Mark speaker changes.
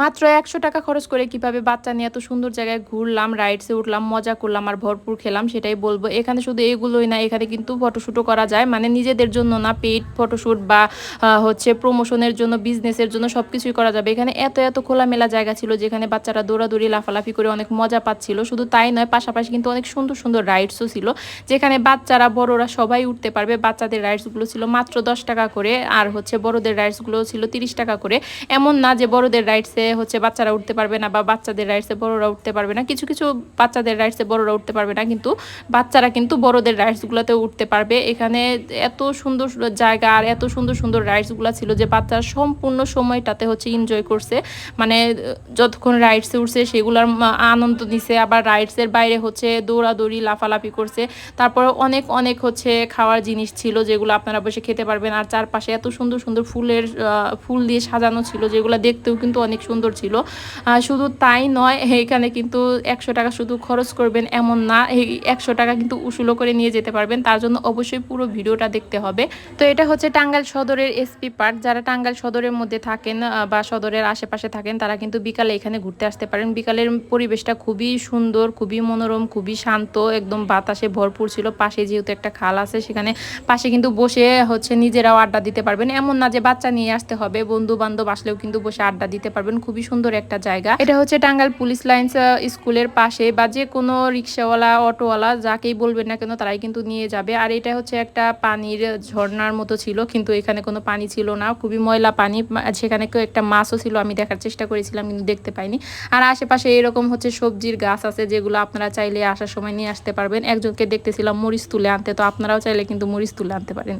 Speaker 1: মাত্র একশো টাকা খরচ করে কীভাবে বাচ্চা নিয়ে এত সুন্দর জায়গায় ঘুরলাম রাইডসে উঠলাম, মজা করলাম আর ভরপুর খেলাম সেটাই বলব। এখানে শুধু এগুলোই না, এখানে কিন্তু ফটোশ্যুটও করা যায়। মানে নিজেদের জন্য না পেইড ফটোশ্যুট বা হচ্ছে প্রমোশনের জন্য বিজনেসের জন্য সব কিছুই করা যাবে। এখানে এত এত খোলামেলা জায়গা ছিল যেখানে বাচ্চারা দৌড়াদৌড়ি, লাফালাফি করে অনেক মজা পাচ্ছিল। শুধু তাই নয়, পাশাপাশি কিন্তু অনেক সুন্দর সুন্দর রাইডসও ছিল, যেখানে বাচ্চারা, বড়রা সবাই উঠতে পারবে। বাচ্চাদের রাইডসগুলো ছিল মাত্র দশ টাকা করে আর হচ্ছে বড়দের রাইডসগুলো ছিল তিরিশ টাকা করে। এমন না যে বড়দের রাইডসে হচ্ছে বাচ্চারা উঠতে পারবে না বা বাচ্চাদের রাইডসে বড়রা উঠতে পারবে না, কিছু কিছু বাচ্চাদের রাইডসে বড়রা উঠতে পারবে না, কিন্তু বাচ্চারা কিন্তু বড়দের রাইডসগুলোতেও উঠতে পারবে। এখানে এত সুন্দর জায়গা আর এত সুন্দর সুন্দর রাইডসগুলো ছিল যে বাচ্চারা সম্পূর্ণ সময়টাতে হচ্ছে এনজয় করছে। মানে যতক্ষণ রাইডসে উঠছে সেগুলোর আনন্দ নিছে, আবার রাইডসের বাইরে হচ্ছে দৌড়াদৌড়ি, লাফালাফি করছে। তারপরে অনেক অনেক হচ্ছে খাওয়ার জিনিস ছিল যেগুলো আপনারা বসে খেতে পারবেন। আর চারপাশে এত সুন্দর সুন্দর ফুলের ফুল দিয়ে সাজানো ছিল যেগুলো দেখতেও কিন্তু অনেক সুন্দর ছিল। শুধু তাই নয়, এখানে কিন্তু একশো টাকা শুধু খরচ করবেন এমন না, এই একশো টাকা কিন্তু উসুলো করে নিয়ে যেতে পারবেন। তার জন্য অবশ্যই পুরো ভিডিওটা দেখতে হবে। তো এটা হচ্ছে টাঙ্গাইল সদরের এসপি পার্ক। যারা টাঙ্গাইল সদরের মধ্যে থাকেন বা সদরের আশেপাশে থাকেন, তারা কিন্তু বিকালে এখানে ঘুরতে আসতে পারেন। বিকালের পরিবেশটা খুবই সুন্দর, খুবই মনোরম, খুবই শান্ত, একদম বাতাসে ভরপুর ছিল। পাশে যেহেতু একটা খাল আছে, সেখানে পাশে কিন্তু বসে হচ্ছে নিজেরাও আড্ডা দিতে পারবেন। এমন না যে বাচ্চা নিয়ে আসতে হবে বন্ধু বান্ধব আসলেও কিন্তু বসে আড্ডা দিতে পারবেন। খুবই সুন্দর একটা জায়গা। এটা হচ্ছে টাঙ্গাইল পুলিশ লাইন্স স্কুলের পাশে বা যে কোনো রিক্সাওয়ালা, অটোওয়ালা যাকেই বলবেন না কেন তারাই কিন্তু নিয়ে যাবে। আর এটা হচ্ছে একটা পানির ঝর্ণার মতো ছিল, কিন্তু এখানে কোনো পানি ছিল না, খুবই ময়লা পানি। সেখানে একটা মাছও ছিল, আমি দেখার চেষ্টা করেছিলাম, কিন্তু দেখতে পাইনি। আর আশেপাশে এরকম হচ্ছে সবজির গাছ আছে, যেগুলো আপনারা চাইলে আসার সময় নিয়ে আসতে পারবেন। একজনকে দেখতেছিলাম মরিচ তুলে আনতে, তো আপনারাও চাইলে কিন্তু মরিচ তুলে আনতে পারেন।